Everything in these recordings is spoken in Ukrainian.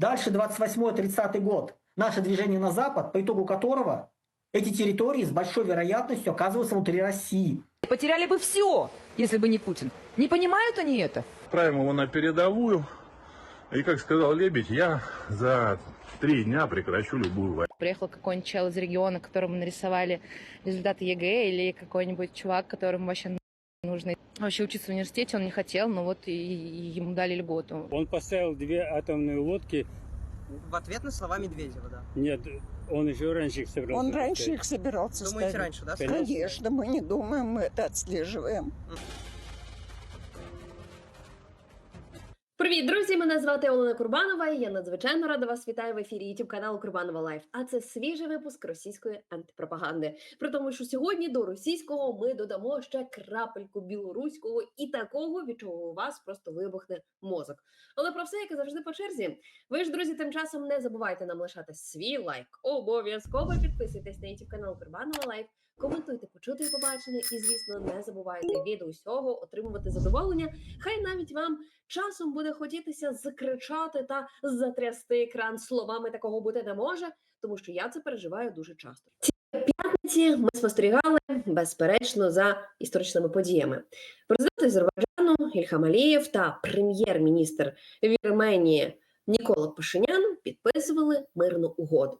Дальше 28-30 год. Наше движение на запад, по итогу которого эти территории с большой вероятностью оказываются внутри России. Потеряли бы все, если бы не Путин. Не понимают они это? Отправим его на передовую. И, как сказал Лебедь, я за три дня прекращу любую войну. Приехал какой-нибудь чел из региона, которому нарисовали результаты ЕГЭ, или какой-нибудь чувак, которому вообще нужно вообще учиться в университете, он не хотел, но вот и, и ему дали льготу. Он поставил две атомные лодки. В ответ на слова Медведева, да. Нет, он еще раньше их собирался. Он раньше поставить. их собирался Думаете, ставить. раньше, да? Конечно. Конечно, мы не думаем, мы это отслеживаем. Привіт, друзі! Мене звати Олена Курбанова. і Я надзвичайно рада вас вітаю в ефірі youtube каналу Курбанова Лайф. А це свіжий випуск російської антипропаганди. При тому, що сьогодні до російського ми додамо ще крапельку білоруського і такого, від чого у вас просто вибухне мозок. Але про все, як і завжди по черзі. Ви ж, друзі, тим часом не забувайте нам лишати свій лайк. Обов'язково підписуйтесь на youtube канал Курбанова Лайф. Коментуйте, почути і побачене, і звісно, не забувайте від усього отримувати задоволення. Хай навіть вам часом буде хотітися закричати та затрясти екран словами такого бути не може, тому що я це переживаю дуже часто. Ці п'ятниці ми спостерігали безперечно за історичними подіями. Президент Азербайджану Ільхам Алієв та прем'єр-міністр Вірменії Нікола Пашинян підписували мирну угоду.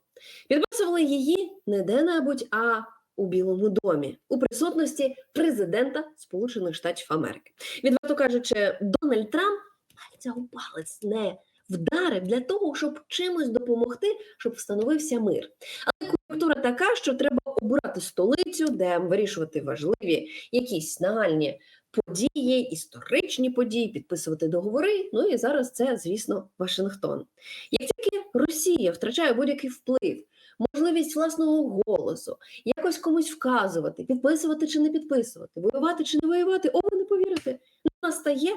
Підписували її не де-небудь, а у Білому домі у присутності президента Сполучених Штатів Америки. Відверто кажучи, Дональд Трамп пальця у палець не вдарив для того, щоб чимось допомогти, щоб встановився мир. Але кон'юнктура така, що треба обирати столицю, де вирішувати важливі якісь нагальні події, історичні події, підписувати договори. Ну і зараз це, звісно, Вашингтон. Як тільки Росія втрачає будь-який вплив, можливість власного голосу, якось комусь вказувати, підписувати чи не підписувати, воювати чи не воювати, о, ви не повірите, настає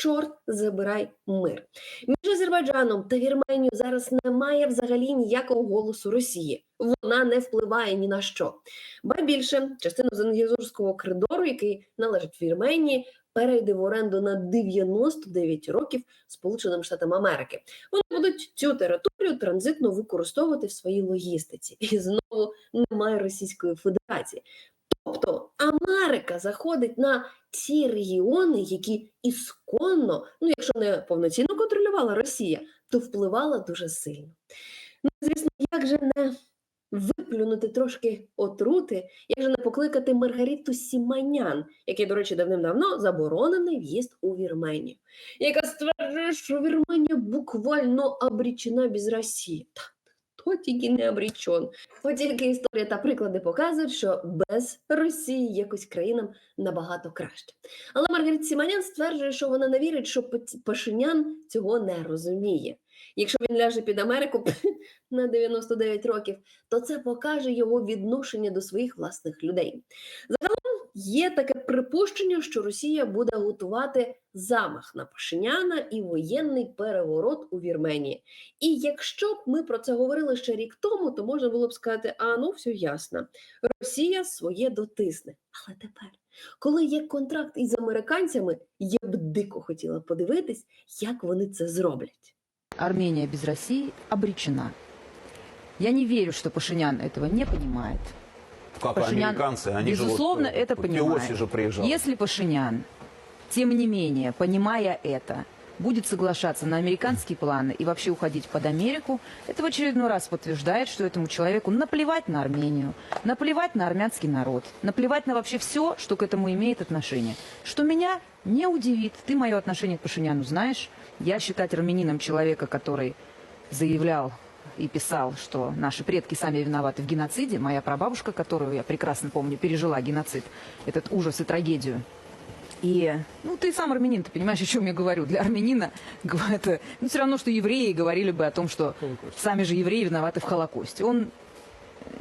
чорт забирай мир. Між Азербайджаном та Вірменією зараз немає взагалі ніякого голосу Росії. Вона не впливає ні на що. Ба більше частину Зенгізурського коридору, який належить Вірменії, перейде в оренду на 99 років Сполученим Штатам Америки. Вони будуть цю територію транзитно використовувати в своїй логістиці. І знову немає Російської Федерації. Тобто Америка заходить на ті регіони, які ісконно, ну якщо не повноцінно контролювала Росія, то впливала дуже сильно. Ну, звісно, як же не виплюнути трошки отрути, як же не покликати Маргариту Сіманян, який, до речі, давним-давно заборонений в'їзд у Вірменію, яка стверджує, що Вірменія буквально обрічена без Росії. Та хто тільки не обрічен. От тільки історія та приклади показують, що без Росії якось країнам набагато краще. Але Маргарита Сіманян стверджує, що вона не вірить, що Пашинян цього не розуміє. Якщо він ляже під Америку на 99 років, то це покаже його відношення до своїх власних людей. Загалом є таке припущення, що Росія буде готувати замах на Пашиняна і воєнний переворот у Вірменії. І якщо б ми про це говорили ще рік тому, то можна було б сказати: а ну все ясно, Росія своє дотисне. Але тепер, коли є контракт із американцями, я б дико хотіла подивитись, як вони це зроблять. Армения без России обречена. Я не верю, что Пашинян этого не понимает. Как Пашинян, американцы, они безусловно, же вот, это вот понимает. Иосиф же приезжал. Если Пашинян, тем не менее, понимая это, будет соглашаться на американские планы и вообще уходить под Америку, это в очередной раз подтверждает, что этому человеку наплевать на Армению, наплевать на армянский народ, наплевать на вообще все, что к этому имеет отношение. Что меня не удивит. Ты мое отношение к Пашиняну знаешь. Я считать армянином человека, который заявлял и писал, что наши предки сами виноваты в геноциде. Моя прабабушка, которую я прекрасно помню, пережила геноцид, этот ужас и трагедию. И, ну, ты сам армянин, ты понимаешь, о чем я говорю. Для армянина это, ну, все равно, что евреи говорили бы о том, что сами же евреи виноваты в Холокосте. Он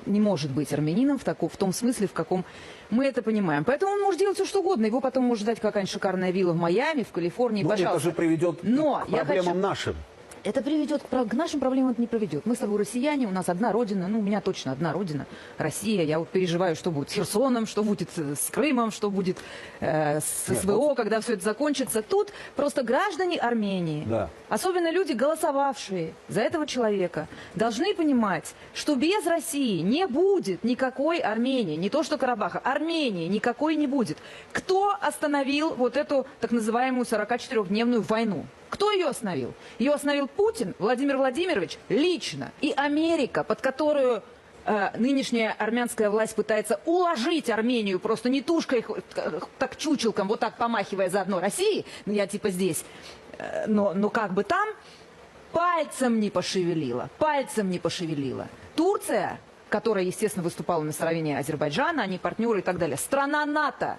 не может быть армянином в, тако- в том смысле, в каком мы это понимаем. Поэтому он может делать все, что угодно. Его потом может ждать какая-нибудь шикарная вилла в Майами, в Калифорнии, Ну, это пожалуйста. же приведет Но к я проблемам хочу- нашим. Это приведет к, нашим проблемам, это не приведет. Мы с тобой россияне, у нас одна родина, ну, у меня точно одна родина, Россия. Я вот переживаю, что будет с Херсоном, что будет с Крымом, что будет э, с СВО, когда все это закончится. Тут просто граждане Армении, Да. особенно люди, голосовавшие за этого человека, должны понимать, что без России не будет никакой Армении, не то что Карабаха, Армении никакой не будет. Кто остановил вот эту так называемую 44-дневную войну? Кто ее остановил? Ее остановил Путин, Владимир Владимирович, лично. И Америка, под которую э, нынешняя армянская власть пытается уложить Армению, просто не тушкой, э, так чучелком, вот так помахивая заодно России, ну я типа здесь, э, но, но как бы там, пальцем не пошевелила, пальцем не пошевелила. Турция, которая, естественно, выступала на стороне Азербайджана, они партнеры и так далее, страна НАТО,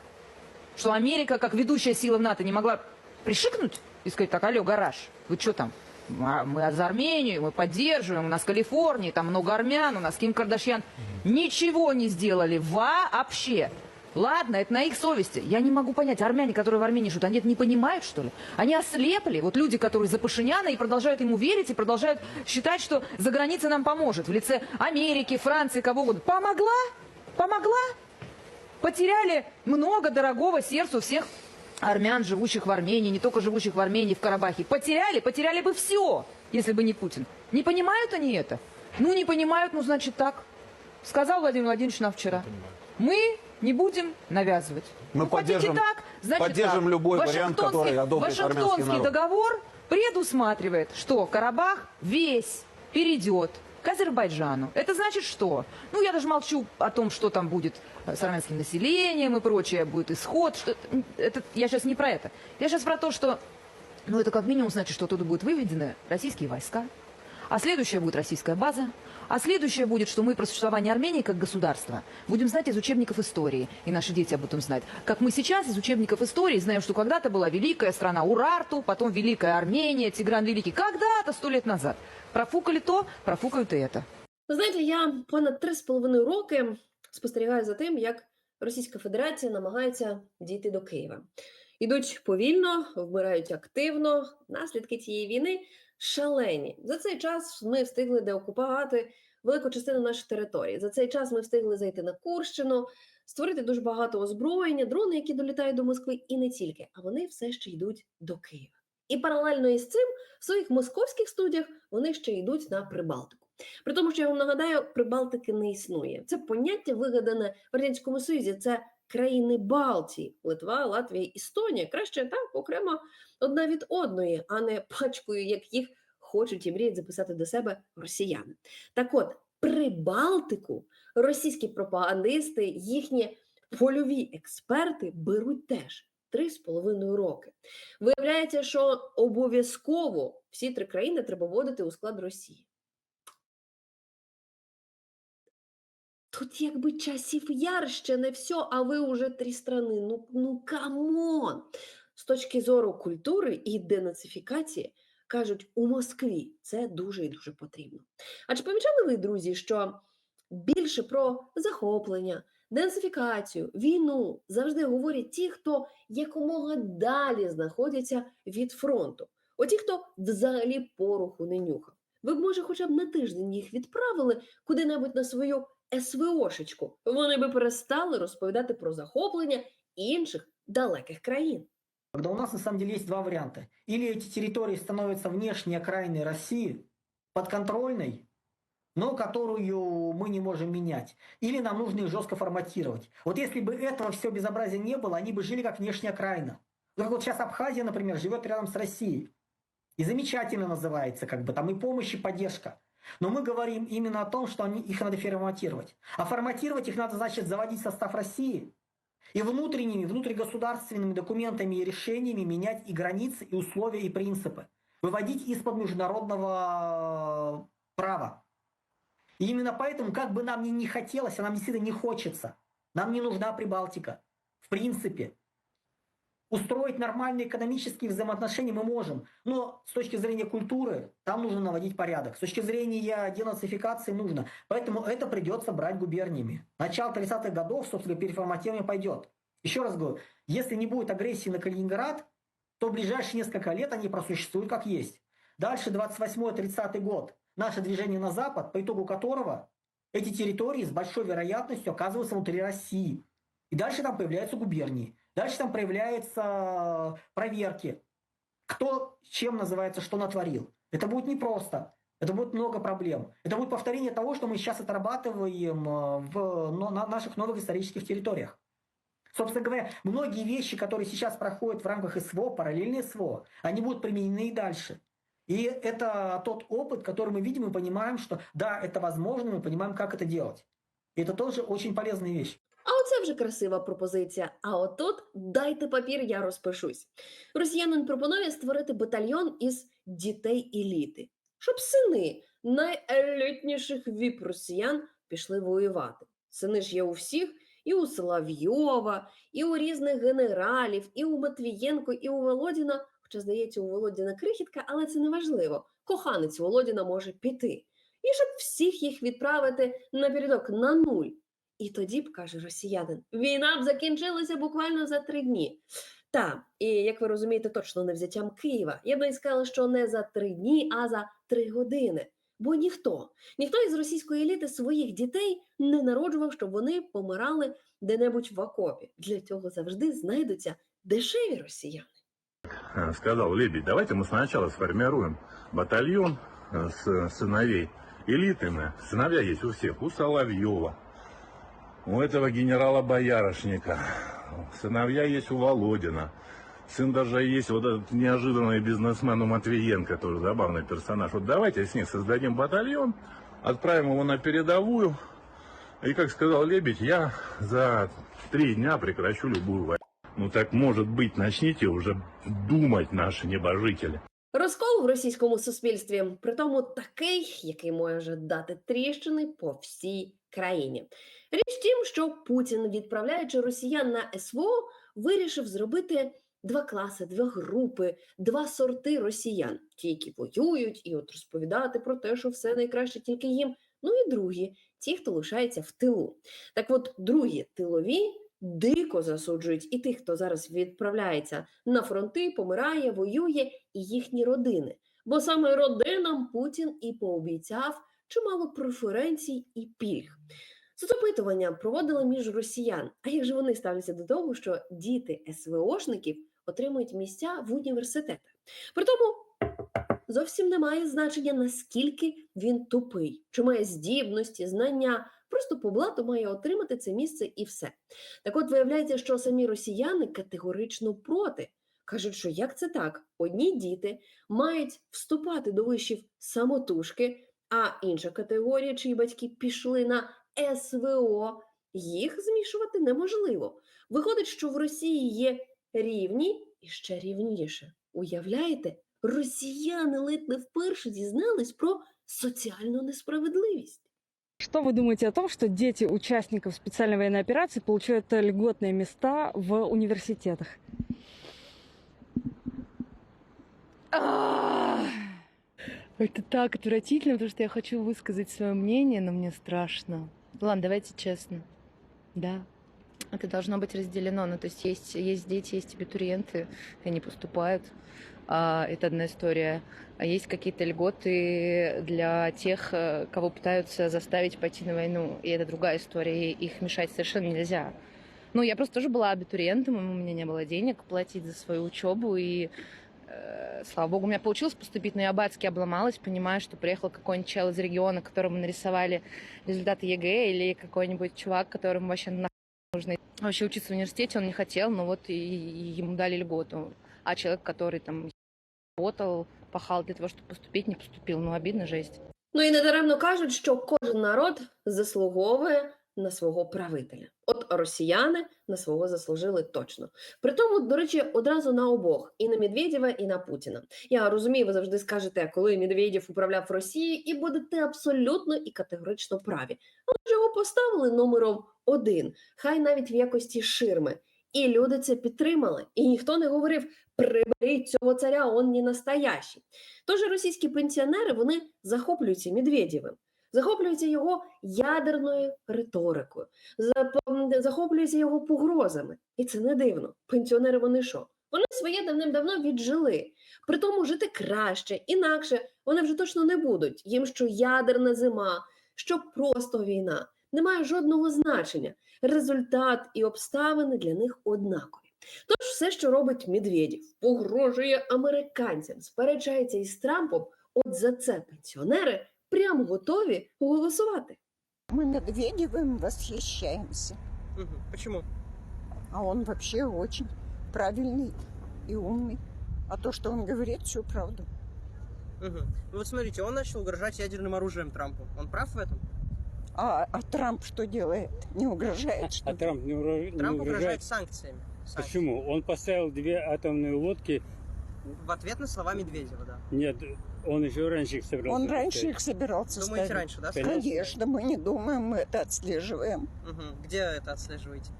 что Америка, как ведущая сила в НАТО, не могла пришикнуть и сказать, так, алло, гараж, вы что там? А, Мы за Армению, мы поддерживаем, у нас Калифорния, там много армян, у нас Ким Кардашьян. Ничего не сделали вообще. Ладно, это на их совести. Я не могу понять, армяне, которые в Армении живут, они это не понимают, что ли? Они ослепли. Вот люди, которые за Пашиняна и продолжают ему верить, и продолжают считать, что за границей нам поможет. В лице Америки, Франции, кого угодно. Помогла? Помогла? Потеряли много дорогого сердцу всех армян, живущих в Армении, не только живущих в Армении, в Карабахе. Потеряли, потеряли бы все, если бы не Путин. Не понимают они это? Ну, не понимают, ну, значит так. Сказал Владимир Владимирович нам вчера. Мы не будем навязывать. Мы ну, поддержим- так, значит поддержим так. любой вариант, который одобрит Вашингтонский договор предусматривает, что Карабах весь перейдет к Азербайджану. Это значит что? Ну, я даже молчу о том, что там будет э, с армянским населением и прочее, будет исход. Что это, я сейчас не про это. Я сейчас про то, что, ну, это как минимум значит, что оттуда будут выведены российские войска, а следующая будет российская база, а следующее будет, что мы про существование Армении как государства будем знать из учебников истории, и наши дети об этом знать. Как мы сейчас из учебников истории знаем, что когда-то была великая страна Урарту, потом великая Армения, Тигран Великий. Когда-то, сто лет назад. Профукали то, профукают и это. Ви знаєте, я понад три з половиною роки спостерігаю за тим, як Російська Федерація намагається дійти до Києва. Ідуть повільно, вмирають активно. Наслідки цієї війни шалені. За цей час ми встигли деокупувати велику частину наших територій. За цей час ми встигли зайти на Курщину, створити дуже багато озброєння, дрони, які долітають до Москви, і не тільки, а вони все ще йдуть до Києва. І паралельно із цим в своїх московських студіях вони ще йдуть на Прибалтику. При тому, що я вам нагадаю, Прибалтики не існує. Це поняття вигадане в Радянському Союзі. Це країни Балтії, Литва, Латвія, Естонія. Краще так окремо одна від одної, а не пачкою, як їх хочуть і мріють записати до себе росіяни. Так от, Прибалтику російські пропагандисти, їхні польові експерти беруть теж. Три з половиною роки. Виявляється, що обов'язково всі три країни треба вводити у склад Росії. Тут якби часів яр ще не все, а ви уже три страни. Ну, ну камон! З точки зору культури і денацифікації, кажуть, у Москві це дуже і дуже потрібно. А чи помічали ви, друзі, що більше про захоплення, денацифікацію, війну завжди говорять ті, хто якомога далі знаходяться від фронту. Оті, хто взагалі пороху не нюхав. Ви б, може, хоча б на тиждень їх відправили куди-небудь на свою СВОшечку. Вони би перестали розповідати про захоплення інших далеких країн. Когда у нас на самом деле есть два варианта. Или эти территории становятся внешней окраиной России, подконтрольной, но которую мы не можем менять. Или нам нужно их жестко форматировать. Вот если бы этого все безобразия не было, они бы жили как внешняя окраина. Ну, Как вот сейчас Абхазия, например, живет рядом с Россией. И замечательно называется, как бы там и помощь, и поддержка. Но мы говорим именно о том, что они, их надо форматировать. А форматировать их надо, значит, заводить состав России. И внутренними, внутригосударственными документами и решениями менять и границы, и условия, и принципы. Выводить из-под международного права. И именно поэтому, как бы нам ни не хотелось, а нам действительно не хочется, нам не нужна Прибалтика. В принципе. Устроить нормальные экономические взаимоотношения мы можем, но с точки зрения культуры там нужно наводить порядок. С точки зрения денацификации нужно. Поэтому это придется брать губерниями. Начало 30-х годов, собственно, переформатирование пойдет. Еще раз говорю, если не будет агрессии на Калининград, то в ближайшие несколько лет они просуществуют как есть. Дальше 28-30 год. Наше движение на запад, по итогу которого эти территории с большой вероятностью оказываются внутри России. И дальше там появляются губернии. Дальше там появляются проверки. Кто чем называется, что натворил. Это будет непросто. Это будет много проблем. Это будет повторение того, что мы сейчас отрабатываем э, в на наших новых исторических территориях. Собственно говоря, многие вещи, которые сейчас проходят в рамках СВО, параллельные СВО, они будут применены и дальше. И это тот опыт, который мы видим и понимаем, что да, это возможно, мы понимаем, как это делать. И это тоже очень полезная вещь. А оце вже красива пропозиція. А отут дайте папір, я розпишусь. Росіянин пропонує створити батальйон із дітей еліти, щоб сини найелітніших віп росіян пішли воювати. Сини ж є у всіх, і у Соловйова, і у різних генералів, і у Матвієнко, і у Володіна. Хоча, здається, у Володіна крихітка, але це не важливо. Коханець Володіна може піти. І щоб всіх їх відправити напередок на нуль. І тоді б, каже росіянин, війна б закінчилася буквально за три дні. Та, і як ви розумієте, точно не взяттям Києва. Я б навіть сказала, що не за три дні, а за три години. Бо ніхто, ніхто із російської еліти своїх дітей не народжував, щоб вони помирали де-небудь в окопі. Для цього завжди знайдуться дешеві росіяни. Э, сказал Лебедь, давайте мы сначала сформируем батальон э, с сыновей элитами. Сыновья есть у всех, у Соловьева, у этого генерала Боярышника, сыновья есть у Володина. Сын даже есть вот этот неожиданный бизнесмен у Матвиенко, тоже забавный персонаж. Вот давайте с них создадим батальон, отправим его на передовую. И, как сказал Лебедь, я за три дня прекращу любую войну. Ну так, может быть, начните уже думать наши небожители. Розкол в російському суспільстві, при тому такий, який може дати тріщини по всій країні. Річ тім, що Путін, відправляючи росіян на СВО, вирішив зробити два класи, дві групи, два сорти росіян: ті, які воюють, і от розповідати про те, що все найкраще тільки їм. Ну і другі, ті, хто лишається в тилу. Так от, другі тилові дико засуджують і тих, хто зараз відправляється на фронти, помирає, воює, і їхні родини. Бо саме родинам Путін і пообіцяв чимало преференцій і пільг. Соцопитування проводили між росіян. А як же вони ставляться до того, що діти СВОшників отримують місця в університетах? При тому зовсім не має значення, наскільки він тупий, чи має здібності, знання. Просто по блату має отримати це місце і все. Так от виявляється, що самі росіяни категорично проти. Кажуть, що як це так? Одні діти мають вступати до вишів самотужки, а інша категорія, чиї батьки пішли на СВО, їх змішувати неможливо. Виходить, що в Росії є рівні і ще рівніше. Уявляєте, росіяни ледь не вперше дізнались про соціальну несправедливість. Что вы думаете о том, что дети участников специальной военной операции получают льготные места в университетах? Это так отвратительно, потому что я хочу высказать свое мнение, но мне страшно. Ладно, давайте честно. Да. Это должно быть разделено. Ну, то есть есть, есть дети, есть абитуриенты, и они поступают. А, это одна история. А есть какие-то льготы для тех, э, кого пытаются заставить пойти на войну. И это другая история. И их мешать совершенно нельзя. Ну, я просто тоже была абитуриентом, у меня не было денег платить за свою учебу. И э, слава богу, у меня получилось поступить, но я абатски обломалась, понимая, что приехал какой-нибудь чел из региона, которому нарисовали результаты ЕГЭ, или какой-нибудь чувак, которому вообще нахуй нужно вообще учиться в университете, он не хотел, но вот и, и ему дали льготу. А человек, который там работал, пахал для того, чтобы поступить, не поступил. Ну, обидно, жесть. Ну і недаремно кажуть, що кожен народ заслуговує на свого правителя. От росіяни на свого заслужили точно. При тому, до речі, одразу на обох і на Медведєва, і на Путіна. Я розумію, ви завжди скажете, коли Медведєв управляв Росією, і будете абсолютно і категорично праві. Але ж його поставили номером один, хай навіть в якості ширми. І люди це підтримали. І ніхто не говорив: приберіть цього царя, он не настоящий. Тож російські пенсіонери вони захоплюються Медведєвим, захоплюються його ядерною риторикою, захоплюються його погрозами. І це не дивно. Пенсіонери вони що? Вони своє давним-давно віджили. При тому жити краще, інакше вони вже точно не будуть. Їм що ядерна зима, що просто війна. Немає жодного значення Результат і обставини для них однакові. Тож все, що робить Медведєв, погрожує американцям, сперечається із Трампом. От за це пенсіонери прямо готові голосувати. Мы Медведевым восхищаемся. Мгм. Почему? А он вообще очень правильный и умный. А то, что он говорит, всю правду. Мгм. Ну вот смотрите, он начал угрожать ядерным оружием Трампу. Он прав в этом? А, а Трамп что делает? Не угрожает, что А? Трамп не, угрож- не Трамп угрожает. угрожает санкциями. Санкциями. Почему? Он поставил две атомные лодки. В ответ на слова Медведева, да. Нет, он еще раньше их собирался. Он раньше их собирался Думаете, ставить. раньше, да? Конечно. Конечно, мы не думаем, мы это отслеживаем. Мгм. Где это отслеживаете?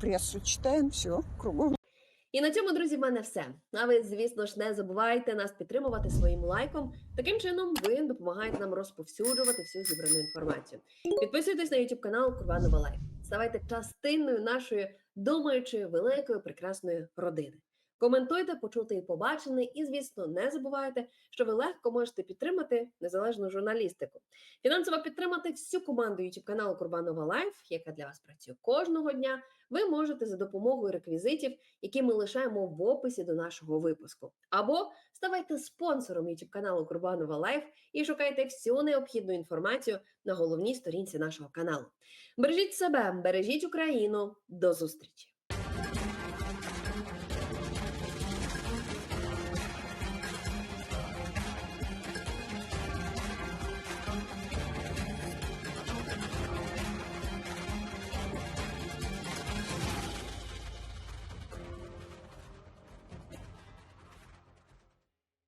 Прессу читаем, все, кругом І на цьому, друзі, в мене все. А ви, звісно ж, не забувайте нас підтримувати своїм лайком. Таким чином, ви допомагаєте нам розповсюджувати всю зібрану інформацію. Підписуйтесь на YouTube канал Курбанова Лайф. Ставайте частиною нашої думаючої великої прекрасної родини. Коментуйте, почути і побачене, і, звісно, не забувайте, що ви легко можете підтримати незалежну журналістику. Фінансово підтримати всю команду YouTube каналу Курбанова Лайф, яка для вас працює кожного дня. Ви можете за допомогою реквізитів, які ми лишаємо в описі до нашого випуску. Або ставайте спонсором YouTube каналу Курбанова Лайф і шукайте всю необхідну інформацію на головній сторінці нашого каналу. Бережіть себе, бережіть Україну. До зустрічі!